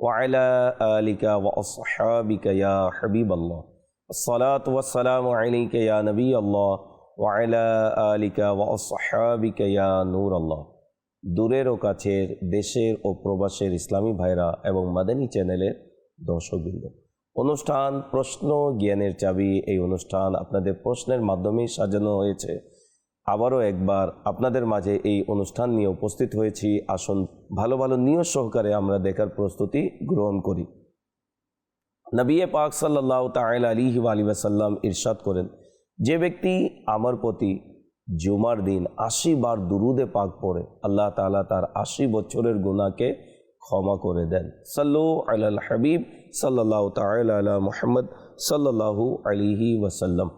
وعلى آلك وأصحابك يا حبيب الله الصلاة والسلام عليك يا نبي الله وعلى آلك وأصحابك يا نور الله দূরের ও কাছের দেশের ও প্রবাসের ইসলামী ভাইরা এবং মাদানী চ্যানেলের দর্শকবৃন্দ অনুষ্ঠান প্রশ্ন জ্ঞানের চাবি এই অনুষ্ঠান আপনাদের প্রশ্নের মাধ্যমেই সাজানো হয়েছে আবারও একবার আপনাদের মাঝে এই অনুষ্ঠান নিয়ে উপস্থিত হয়েছি। আসুন, ভালো ভালো নিয়ত সহকারে আমরা দেখার প্রস্তুতি গ্রহণ করি। নবিয়ে পাক সাল্লাহ তাইল আলী ওয়াসাল্লাম ইরশাদ করেন, যে ব্যক্তি আমার প্রতি জুমার দিন আশি বার দুরুদে পাক পড়ে, আল্লাহ তাআলা তার আশি বছরের গুণাকে ক্ষমা করে দেন। সাল্লু আলাল হাবিব সাল্লাহ তাইল আলা মোহাম্মদ সাল্লাহু আলিহি ওয়াসাল্লাম।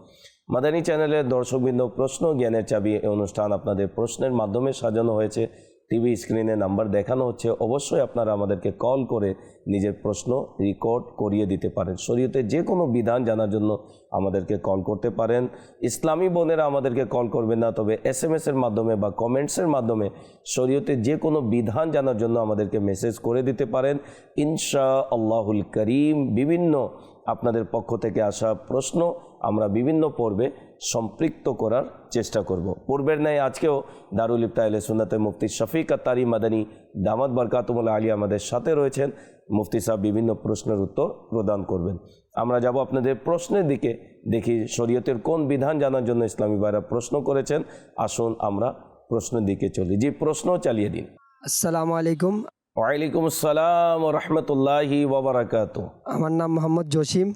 মাদানী চ্যানেলের দর্শকবৃন্দ প্রশ্ন, জ্ঞানের চাবি অনুষ্ঠান আপনাদের প্রশ্নের মাধ্যমে সাজানো হয়েছে। টিভি স্ক্রিনে নাম্বার দেখানো হচ্ছে। অবশ্যই আপনারা আমাদেরকে কল করে নিজের প্রশ্ন রেকর্ড করিয়ে দিতে পারেন। শরীয়তের যে কোনো বিধান জানার জন্য আমাদেরকে কল করতে পারেন। ইসলামী বোনেরা আমাদেরকে কল করবেন না, তবে এস এম এর মাধ্যমে বা কমেন্টসের মাধ্যমে শরীয়তের যে কোনো বিধান জানার জন্য আমাদেরকে মেসেজ করে দিতে পারেন। ইনশা আল্লাহুল করিম। বিভিন্ন আপনাদের পক্ষ থেকে আসা প্রশ্ন আমরা বিভিন্ন পর্বে সম্পৃক্ত করার চেষ্টা করব। পূর্বের ন্যায় আজকেও দারুল ইফতাইলে সুন্নাতে মুফতি শফিক আত্তারি মাদানী দামাত বরকাতুমুল আলী আমাদের সাথে রয়েছেন। মুফতি সাহেব বিভিন্ন প্রশ্নের উত্তর প্রদান করবেন। আমরা যাব আপনাদের প্রশ্নের দিকে। দেখি শরীয়তের কোন বিধান জানার জন্য ইসলামী ভাইরা প্রশ্ন করেছেন। আসুন আমরা প্রশ্নের দিকে চলি। যে প্রশ্ন চালিয়ে দিন। আসসালামু আলাইকুম। ওয়ালাইকুম আসসালাম রহমতুল্লাহি ওবরাকাত আমার নাম মোহাম্মদ জসিম।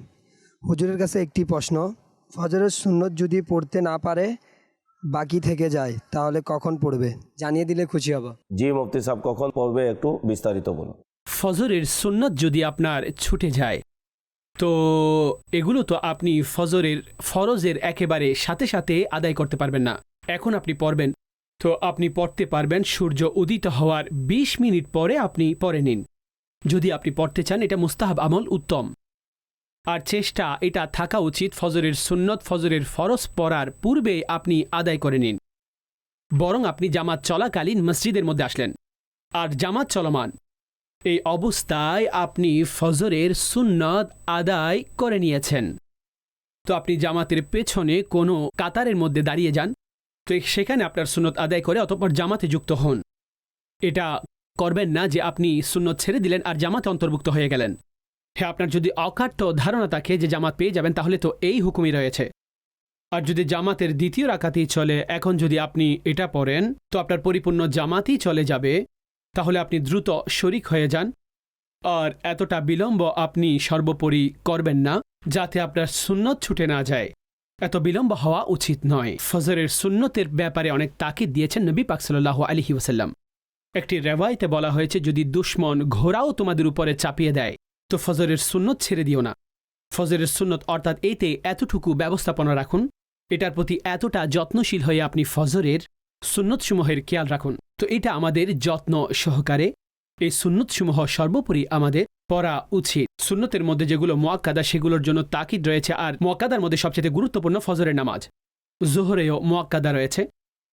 হুজুরের কাছে একটি প্রশ্ন ফজরের সুন্নত যদি পড়তে না পারে বাকি থেকে যায় তাহলে কখন পড়বে? জানিয়ে দিলে খুশি হব। জি মুফতি সাহেব কখন পড়বে একটু বিস্তারিত বলুন। ফজরের সুন্নত যদি আপনার ছুটে যায় তো এগুলো তো আপনি ফজরের ফরজের একেবারে সাথে সাথে আদায় করতে পারবেন না। এখন আপনি পড়বেন তো আপনি পড়তে পারবেন সূর্য উদিত হওয়ার ২০ মিনিট পরে আপনি পড়ে নিন। যদি আপনি পড়তে চান এটা মুস্তাহাব আমল উত্তম। আর চেষ্টা, এটা থাকা উচিত ফজরের সুন্নত, ফজরের ফরজ পড়ার পূর্বে আপনি আদায় করে নিন। বরং আপনি জামাত চলাকালীন মসজিদের মধ্যে আসলেন। আর জামাত চলমান। এই অবস্থায় আপনি ফজরের সুন্নত আদায় করে নিয়েছেন। তো আপনি জামাতের পেছনে কোনো কাতারের মধ্যে দাঁড়িয়ে যান। তো সেখানে আপনার সুন্নত আদায় করে অতঃপর জামাতে যুক্ত হন। এটা করবেন না যে আপনি সুন্নত ছেড়ে দিলেন আর জামাতে অন্তর্ভুক্ত হয়ে গেলেন। হ্যাঁ আপনার যদি অকাট্য ধারণা থাকে যে জামাত পেয়ে যাবেন, তাহলে তো এই হুকুমই রয়েছে। আর যদি জামাতের দ্বিতীয় রাকাতেই চলে, এখন যদি আপনি এটা পড়েন, তো আপনার পরিপূর্ণ জামাতই চলে যাবে, তাহলে আপনি দ্রুত শরিক হয়ে যান। আর এতটা বিলম্ব আপনি সর্বোপরি করবেন না, যাতে আপনার সুন্নত ছুটে না যায়। এত বিলম্ব হওয়া উচিত নয়। ফজরের সুন্নতের ব্যাপারে অনেক তাকিদ দিয়েছেন নবী পাক সাল্লাহ আলহি ওসাল্লাম একটি রেওয়ায়তে বলা হয়েছে, যদি দুশ্মন ঘোড়াও তোমাদের উপরে চাপিয়ে দেয় তো ফজরের সুন্নত ছেড়ে দিও না। ফজরের সুন্নত অর্থাৎ এতে এতটুকু ব্যবস্থাপনা রাখুন, এটার প্রতি এতটা যত্নশীল হয়ে আপনি ফজরের সুন্নতসমূহের খেয়াল রাখুন। তো এটা আমাদের যত্ন সহকারে, এই সুন্নতসমূহ সর্বোপরি আমাদের পড়া উচিত। সুন্নতের মধ্যে যেগুলো মোয়াক্কাদা, সেগুলোর জন্য তাকিদ রয়েছে, আর মোয়াক্কাদার মধ্যে সবচেয়ে গুরুত্বপূর্ণ ফজরের নামাজ। জোহরেও মোয়াক্কাদা রয়েছে,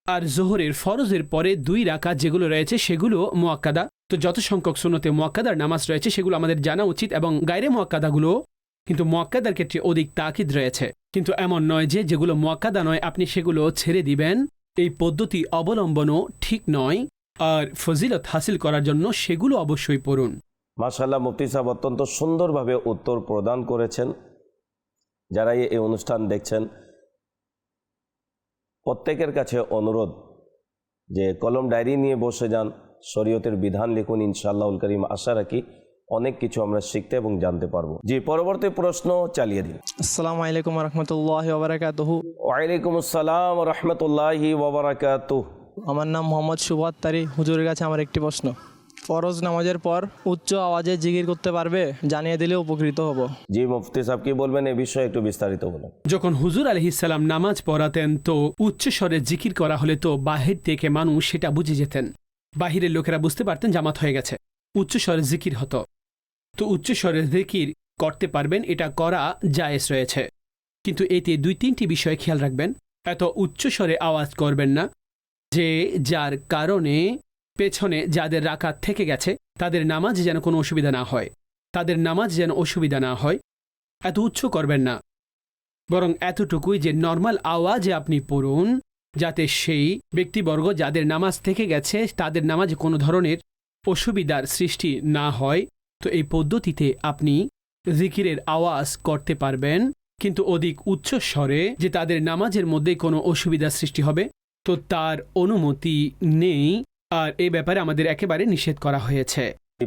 আর জোহরের ফরজের পরে দুই রাখা যেগুলো রয়েছে, সেগুলো মোয়াক্কাদা তো যত সংখ্যক সুন্নতে মোয়াক্কাদার নামাজ রয়েছে, সেগুলো আমাদের জানা উচিত এবং গায়রে মোয়াক্কাদাগুলো কিন্তু মোয়াক্কাদার ক্ষেত্রে অধিক তাকিদ রয়েছে। কিন্তু এমন নয় যে যেগুলো মোয়াক্কাদা নয়, আপনি সেগুলো ছেড়ে দিবেন। এই পদ্ধতি অবলম্বনও ঠিক নয় আর ফজিলত হাসিল করার জন্য সেগুলো অবশ্যই পড়ুন। মাশাল্লাহ মুফতি সাহেব অত্যন্ত সুন্দরভাবে উত্তর প্রদান করেছেন। যারা এই অনুষ্ঠান দেখছেন, প্রত্যেকের কাছে অনুরোধ যে কলম ডায়েরি নিয়ে বসে যান শরীয়তের বিধান লিখুন ইনশাআল্লাহুল করিম আশা রাখি অনেক কিছু আমরা শিখতে এবং জানতে পারব। জি পরবর্তী প্রশ্ন চালিয়ে দিন। আসসালামু আলাইকুম রহমতুল্লাহ ওবরাকাতহু। ওয়ালাইকুম আসসালাম রহমতুল্লাহি ওবরাকাতুহ। আমার নাম মোহাম্মদ সুবাদ তারি। হুজুরের কাছে আমার একটি প্রশ্ন। ফরজ নামাজের পর উচ্চ আওয়াজে জিকির করতে পারবে? জানিয়ে দিলে উপকৃত হব। জি মুফতি সাহেব কি বলবেন এ বিষয়ে একটু বিস্তারিত বলুন। যখন হুজুর আলহিসাল্লাম নামাজ পড়াতেন তো উচ্চ স্বরে জিকির করা হলে তো বাহির থেকে মানুষ সেটা বুঝে যেতেন। বাহিরের লোকেরা বুঝতে পারতেন জামাত হয়ে গেছে। উচ্চ স্বরে জিকির হতো। তো উচ্চ স্বরে জিকির করতে পারবেন, এটা করা জায়েজ রয়েছে। কিন্তু এতে দুই তিনটি বিষয় খেয়াল রাখবেন। এত উচ্চ স্বরে আওয়াজ করবেন না যে যার কারণে পেছনে যাদের রাকাত থেকে গেছে, তাদের নামাজ যেন কোনো অসুবিধা না হয়। তাদের নামাজ যেন অসুবিধা না হয়। এত উচ্চ করবেন না। বরং এতটুকুই যে নর্মাল আওয়াজে আপনি পড়ুন যাতে সেই ব্যক্তিবর্গ যাদের নামাজ থেকে গেছে, তাদের নামাজে কোনো ধরনের অসুবিধার সৃষ্টি না হয়। তো এই পদ্ধতিতে আপনি জিকিরের আওয়াজ করতে পারবেন, কিন্তু অধিক উচ্চ স্বরে যে তাদের নামাজের মধ্যে কোনো অসুবিধার সৃষ্টি হবে, তো তার অনুমতি নেই। আর এ ব্যাপারে আমাদের একেবারে নিষেধ করা হয়েছে।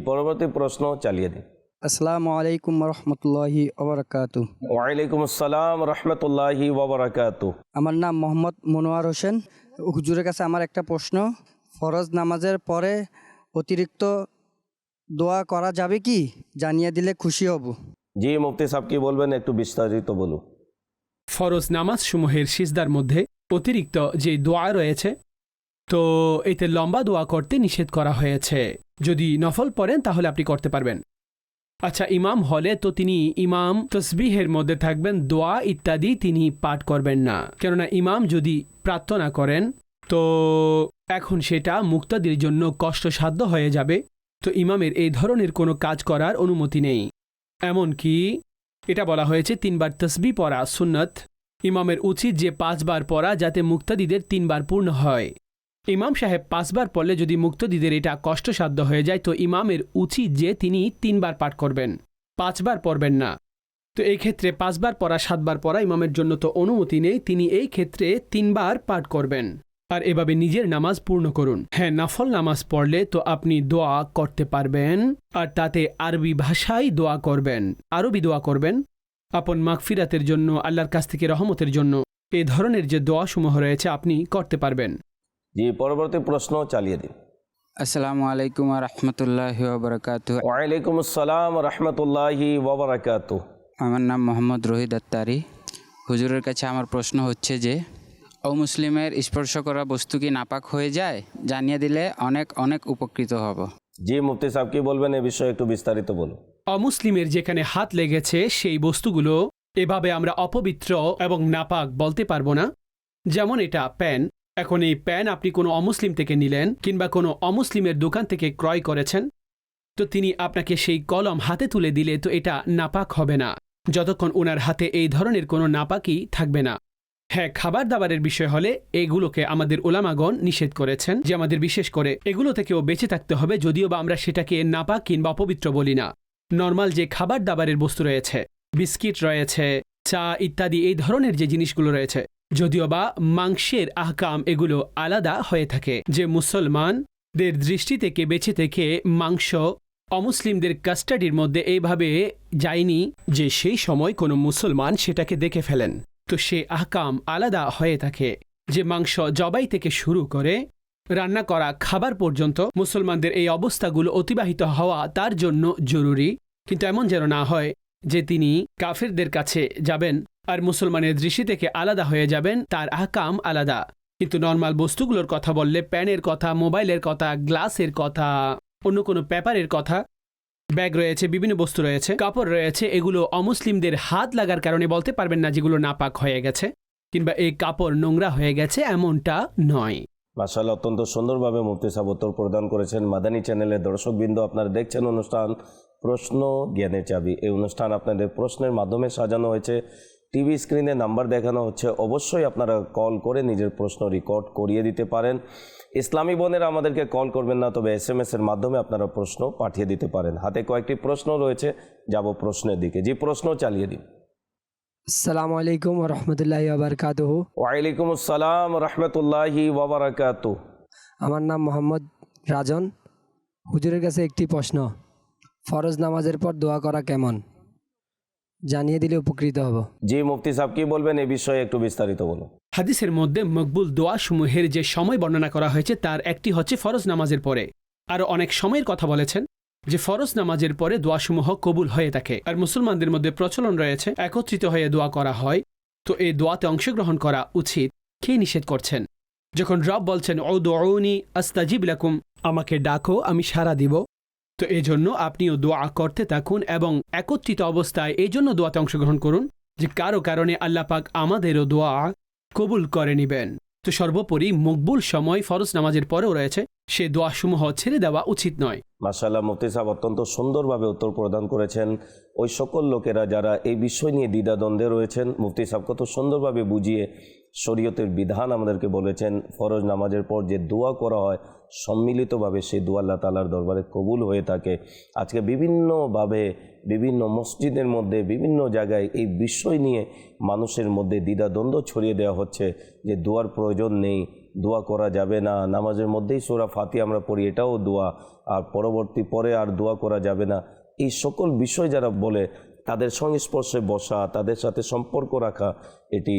পরবর্তী প্রশ্ন চালিয়ে দিন আসসালামু আলাইকুম রহমতুল্লাহি ওবরাকাতু। ওয়ালাইকুম আসসালাম রহমতুল্লাহি ওবরাকাত। আমার নাম মোহাম্মদ মনোয়ার হোসেন। হুজুরের কাছে আমার একটা প্রশ্ন ফরজ নামাজের পরে অতিরিক্ত দোয়া করা যাবে কি? জানিয়ে দিলে খুশি হব। জি মুফতি সাহেব কি বলবেন একটু বিস্তারিত বলুন। ফরজ নামাজ সমূহের সিজদার মধ্যে অতিরিক্ত যে দোয়া রয়েছে তো এতে লম্বা দোয়া করতে নিষেধ করা হয়েছে। যদি নফল পড়েন তাহলে আপনি করতে পারবেন। আচ্ছা ইমাম হলে তো তিনি ইমাম তসবিহের মধ্যে থাকবেন, দোয়া ইত্যাদি তিনি পাঠ করবেন না। কেননা ইমাম যদি প্রার্থনা করেন, তো এখন সেটা মুক্তাদির জন্য কষ্টসাধ্য হয়ে যাবে। তো ইমামের এই ধরনের কোনো কাজ করার অনুমতি নেই। এমনকি এটা বলা হয়েছে, তিনবার তসবি পড়া সুন্নত। ইমামের উচিত যে পাঁচবার পড়া, যাতে মুক্তাদিদের তিনবার পূর্ণ হয়। ইমাম সাহেব পাঁচবার পড়লে যদি মুক্তদিদের এটা কষ্টসাধ্য হয়ে যায়, তো ইমামের উচিত যে তিনি তিনবার পাঠ করবেন। পাঁচবার পড়বেন না। তো এই ক্ষেত্রে পাঁচবার পড়া, সাতবার পড়া ইমামের জন্য তো অনুমতি নেই, তিনি এই ক্ষেত্রে তিনবার পাঠ করবেন। আর এভাবে নিজের নামাজ পূর্ণ করুন। হ্যাঁ নাফল নামাজ পড়লে তো আপনি দোয়া করতে পারবেন, আর তাতে আরবি ভাষায় দোয়া করবেন। আরবি দোয়া করবেন। আপন মাগফিরাতের জন্য, আল্লাহর কাছ থেকে রহমতের জন্য এ ধরনের যে দোয়াসমূহ রয়েছে, আপনি করতে পারবেন। জি পরবর্তী প্রশ্ন চালিয়ে দিন। আসসালামু আলাইকুম রহমতুল্লাহ বরকাত ওয়ালাইকুম আসসালাম রহমতুল্লাহি ওবরাকাত আমার নাম মোহাম্মদ রোহিত আত্তারি। হুজুরের কাছে আমার প্রশ্ন হচ্ছে যে অমুসলিমের স্পর্শ করা বস্তু কি নাপাক হয়ে যায়? জানিয়ে দিলে অনেক অনেক উপকৃত হব। জি মুফতি সাহেব কি বলবেন এ বিষয়ে একটু বিস্তারিত বলুন। অমুসলিমের যেখানে হাত লেগেছে সেই বস্তুগুলো এভাবে আমরা অপবিত্র এবং নাপাক বলতে পারব না। যেমন এটা প্যান এখন এই প্যান আপনি কোনো অমুসলিম থেকে নিলেন কিংবা কোনো অমুসলিমের দোকান থেকে ক্রয় করেছেন? তো তিনি আপনাকে সেই কলম হাতে তুলে দিলে তো এটা নাপাক হবে না। যতক্ষণ ওনার হাতে এই ধরনের কোনো নাপাকই থাকবে না। হ্যাঁ খাবার দাবারের বিষয় হলে এগুলোকে আমাদের ওলামাগণ নিষেধ করেছেন যে আমাদের বিশেষ করে এগুলো থেকেও বেঁচে থাকতে হবে যদিও বা আমরা সেটাকে নাপাক কিংবা অপবিত্র বলি না। নর্মাল যে খাবার দাবারের বস্তু রয়েছে, বিস্কিট রয়েছে, চা ইত্যাদি এই ধরনের যে জিনিসগুলো রয়েছে যদিও বা মাংসের আহকাম এগুলো আলাদা হয়ে থাকে। যে মুসলমানদের দৃষ্টি থেকে বেঁচে থেকে মাংস অমুসলিমদের কাস্টাডির মধ্যে এইভাবে যায়নি যে সেই সময় কোনো মুসলমান সেটাকে দেখে ফেলেন। তো সে আহকাম আলাদা হয়ে থাকে। যে মাংস জবাই থেকে শুরু করে রান্না করা খাবার পর্যন্ত মুসলমানদের এই অবস্থাগুলো অতিবাহিত হওয়া তার জন্য জরুরি। কিন্তু এমন যেন না হয় যে তিনি কাফেরদের কাছে যাবেন আর মুসলমানের দৃষ্টি থেকে আলাদা হয়ে যাবেন, তার আহকাম আলাদা। কিন্তু নর্মাল বস্তুগুলোর কথা বললে, প্যানের কথা, মোবাইলের কথা, গ্লাসের কথা, অন্য কোনো পেপারের কথা, ব্যাগ রয়েছে, বিভিন্ন বস্তু রয়েছে, কাপড় রয়েছে, এগুলো অমুসলিমদের হাত লাগার কারণে বলতে পারবেন না যেগুলো নাপাক হয়ে গেছে, কিংবা এই কাপড় নোংরা হয়ে গেছে এমনটা নয়। মাসাল্লাহ অত্যন্ত সুন্দরভাবে মুফতি সাহেব উত্তর প্রদান করেছেন মাদানী চ্যানেলের দর্শকবৃন্দ, আপনারা দেখছেন অনুষ্ঠান প্রশ্ন জ্ঞানের চাবি। এই অনুষ্ঠান আপনাদের প্রশ্নের মাধ্যমে সাজানো হয়েছে। টিভি স্ক্রিনে নাম্বার দেখানো হচ্ছে। অবশ্যই আপনারা কল করে নিজের প্রশ্ন রেকর্ড করিয়ে দিতে পারেন। ইসলামী বোনেরা আমাদেরকে কল করবেন না তবে এস এম এর মাধ্যমে আপনারা প্রশ্ন পাঠিয়ে দিতে পারেন। হাতে কয়েকটি প্রশ্ন রয়েছে যাব প্রশ্নের দিকে। যে প্রশ্ন চালিয়ে দিন। আসসালামু আলাইকুম রহমতুল্লাহি আবরকাতহ ওয়ালাইকুম আসসালাম রহমতুল্লাহি ওবরাকাত আমার নাম মোহাম্মদ রাজন। হুজুরের কাছে একটি প্রশ্ন ফরজ নামাজের পর দোয়া করা কেমন? জানিয়ে দিলে উপকৃত হব। জি মুফতি সাহেব কি বলবেন? এই বিষয়ে একটু বিস্তারিত বলুন। হাদিসের মধ্যে মকবুল দোয়াসমূহের যে সময় বর্ণনা করা হয়েছে তার একটি হচ্ছে ফরজ নামাজের পরে। আরও অনেক সময়ের কথা বলেছেন যে ফরজ নামাজের পরে দোয়াসমূহ কবুল হয়ে থাকে। আর মুসলমানদের মধ্যে প্রচলন রয়েছে একত্রিত হয়ে দোয়া করা হয়। তো এই দোয়াতে অংশগ্রহণ করা উচিত। কে নিষেধ করছেন? যখন রব বলছেন ও দোয়াউনি আস্তাজিব লাকুম আমাকে ডাকো আমি সাড়া দিব। তো এই জন্য আপনিও দোয়া করতে থাকুন এবং একত্রিত অবস্থায় এই জন্য দোয়াতে অংশগ্রহণ করুন যে কারও কারণে আল্লাহ পাক আমাদেরও দোয়া কবুল করে নিবেন। তো সর্বোপরি মকবুল সময় ফরজ নামাজের পরেও রয়েছে, সে দোয়াসমূহ ছেড়ে দেওয়া উচিত নয়। মাসাল্লাহ মুফতি সাহেব অত্যন্ত সুন্দরভাবে উত্তর প্রদান করেছেন। ওই সকল লোকেরা যারা এই বিষয় নিয়ে দ্বিধাদ্বন্দ্বে রয়েছেন, মুফতি সাহেব কত সুন্দরভাবে বুঝিয়ে শরীয়তের বিধান আমাদেরকে বলেছেন, ফরজ নামাজের পর যে দোয়া করা হয়, সম্মিলিতভাবে সেই দোয়া আল্লাহ তালার দরবারে কবুল হয়ে থাকে। আজকে বিভিন্নভাবে, বিভিন্ন মসজিদের মধ্যে, বিভিন্ন জায়গায় এই বিষয় নিয়ে মানুষের মধ্যে দ্বিধাদ্বন্দ্ব ছড়িয়ে দেওয়া হচ্ছে যে দোয়ার প্রয়োজন নেই, দোয়া করা যাবে না, নামাজের মধ্যেই সোরা ফাতি আমরা পড়ি, এটাও দোয়া, আর পরবর্তী পরে আর দোয়া করা যাবে না। এই সকল বিষয় যারা বলে, তাদের সংস্পর্শে বসা, তাদের সাথে সম্পর্ক রাখা, এটি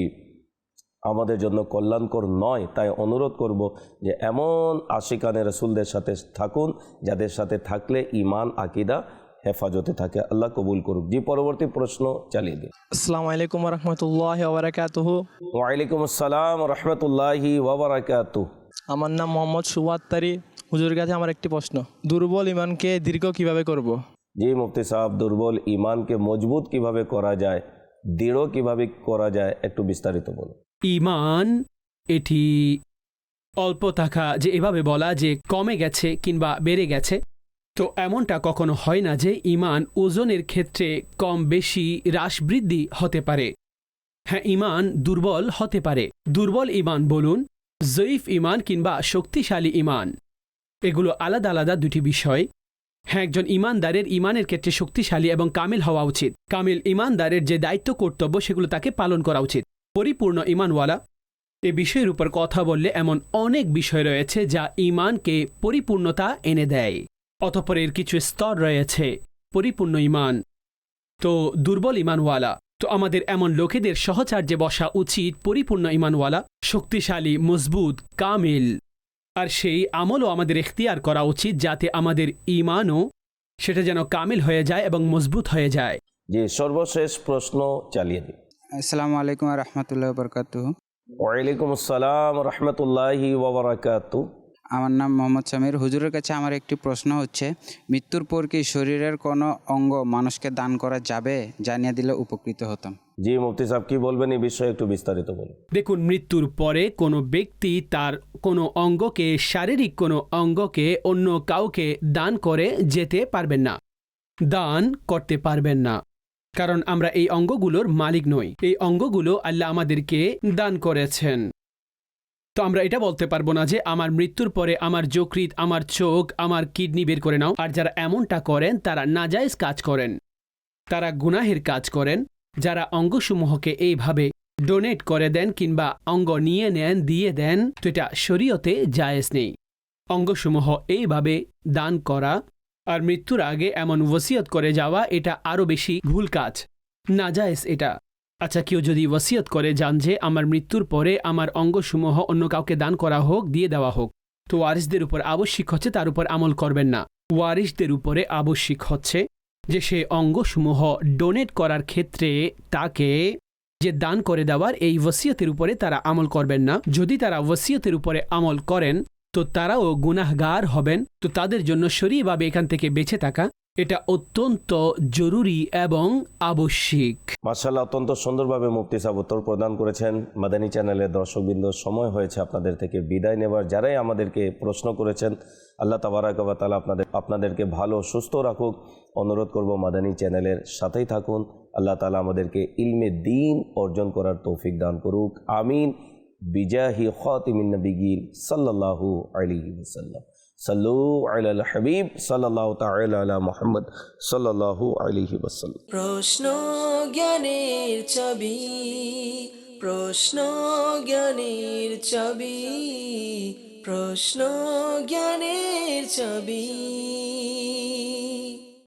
আমাদের জন্য কল্যাণকর নয় তাই অনুরোধ করব যে এমন আশিকানে রসুলদের সাথে থাকুন যাদের সাথে থাকলে ইমান আকিদা হেফাজতে থাকে। আল্লাহ কবুল করুক। জি পরবর্তী প্রশ্ন চালিয়ে দিন আসসালামু আলাইকুম রহমতুল্লাহ ওবরাকাতুহু ওয়ালাইকুম আসসালাম রহমতুল্লাহি ওবরাকাতু আমার নাম মোহাম্মদ সুবাত্তারি হুজুরের কাছে আমার একটি প্রশ্ন। দুর্বল ইমানকে দীর্ঘ কীভাবে করব। জি মুফতি সাহেব দুর্বল ইমানকে মজবুত কীভাবে করা যায় দৃঢ় কীভাবে করা যায় একটু বিস্তারিত বলুন। ইমান, এটি অল্প থাকা যে এভাবে বলা যে কমে গেছে কিংবা বেড়ে গেছে, তো এমনটা কখনো হয় না যে ইমান ওজনের ক্ষেত্রে কম বেশি হ্রাস বৃদ্ধি হতে পারে। হ্যাঁ ইমান দুর্বল হতে পারে। দুর্বল ইমান বলুন, জয়ীফ ইমান কিংবা শক্তিশালী ইমান। এগুলো আলাদা আলাদা দুটি বিষয়। হ্যাঁ একজন ইমানদারের ইমানের ক্ষেত্রে শক্তিশালী এবং কামিল হওয়া উচিত। কামিল ইমানদারের যে দায়িত্ব, কর্তব্য, সেগুলো তাকে পালন করা উচিত। পরিপূর্ণ ইমানওয়ালা। এ বিষয়ের উপর কথা বললে এমন অনেক বিষয় রয়েছে যা ইমানকে পরিপূর্ণতা এনে দেয়। অতঃপর এর কিছু স্তর রয়েছে, পরিপূর্ণ ইমান। তো, দুর্বল ইমানওয়ালা, তো আমাদের এমন লোকেদের সহচার্যে বসা উচিত পরিপূর্ণ ইমানওয়ালা, শক্তিশালী, মজবুত, কামিল। আর সেই আমলও আমাদের এখতিয়ার করা উচিত যাতে আমাদের ইমানও সেটা যেন কামিল হয়ে যায় এবং মজবুত হয়ে যায়। যে সর্বশেষ প্রশ্ন চালিয়ে দিন আসসালামু আলাইকুম রহমতুল্লাহ বরকাতুহু। ওয়ালাইকুম আসসালাম রহমতুল্লাহি ওবরাকাতু আমার নাম মোহাম্মদ সামির। হুজুরের কাছে আমার একটি প্রশ্ন হচ্ছে মৃত্যুর পর কি শরীরের কোনো অঙ্গ মানুষকে দান করা যাবে? জানিয়ে দিলে উপকৃত হতাম। জি মুফতি সাহেব কি বলবেন এই বিষয়ে একটু বিস্তারিত বলুন। দেখুন মৃত্যুর পরে কোনো ব্যক্তি তার কোনো অঙ্গকে শারীরিক কোনো অঙ্গকে অন্য কাউকে দান করে যেতে পারবেন না। দান করতে পারবেন না। কারণ আমরা এই অঙ্গগুলোর মালিক নই। এই অঙ্গগুলো আল্লাহ আমাদেরকে দান করেছেন। তো আমরা এটা বলতে পারব না যে আমার মৃত্যুর পরে আমার যকৃত আমার চোখ, আমার কিডনি বের করে নাও। আর যারা এমনটা করেন, তারা নাজায়েজ কাজ করেন। তারা গুনাহের কাজ করেন। যারা অঙ্গসমূহকে এইভাবে ডোনেট করে দেন কিংবা অঙ্গ নিয়ে নেন, দিয়ে দেন, তো এটা শরীয়তে জায়েজ নেই। অঙ্গসমূহ এইভাবে দান করা আর মৃত্যুর আগে এমন ওসিয়ত করে যাওয়া এটা আরও বেশি ভুল কাজ। না যায়স এটা। আচ্ছা কেউ যদি ওসিয়ত করে, যান যে আমার মৃত্যুর পরে আমার অঙ্গসমূহ অন্য কাউকে দান করা হোক, দিয়ে দেওয়া হোক। তো ওয়ারিসদের উপর আবশ্যিক হচ্ছে, তার উপর আমল করবেন না। ওয়ারিসদের উপরে আবশ্যিক হচ্ছে যে সে অঙ্গসমূহ ডোনেট করার ক্ষেত্রে তাকে যে দান করে দেওয়ার, এই ওসিয়তের উপরে তারা আমল করবেন না। যদি তারা ওসিয়তের উপরে আমল করেন তো তারাও গুনাহগার হবেন। তো তাদের জন্য সরিভাবে এখান থেকে বেঁচে থাকা, এটা অত্যন্ত জরুরি এবং আবশ্যিক। মার্শাল্লাহ অত্যন্ত সুন্দরভাবে মুফতি সাহেব উত্তর প্রদান করেছেন। মাদানী চ্যানেলের দর্শকবৃন্দ, সময় হয়েছে আপনাদের থেকে বিদায় নেবার। যারাই আমাদেরকে প্রশ্ন করেছেন, আল্লাহ তাবারাকাবা তালা আপনাদের, আপনাদেরকে ভালো, সুস্থ রাখুক। অনুরোধ করব মাদানী চ্যানেলের সাথেই থাকুন। আল্লাহ তালা আমাদেরকে ইলমে দিন অর্জন করার তৌফিক দান করুক। আমিন। বিজাহি খাতিমিন নবিগিন সাল্লাল্লাহু আলাইহি ওয়াসাল্লাম সাল্লু আলাল হাবিব সাল্লাল্লাহু তাআলা আলা মুহাম্মদ সাল্লাল্লাহু আলাইহি ওয়াসাল্লাম প্রশ্ন জ্ঞানের ছবি প্রশ্ন জ্ঞানের ছবি প্রশ্ন জ্ঞানের ছবি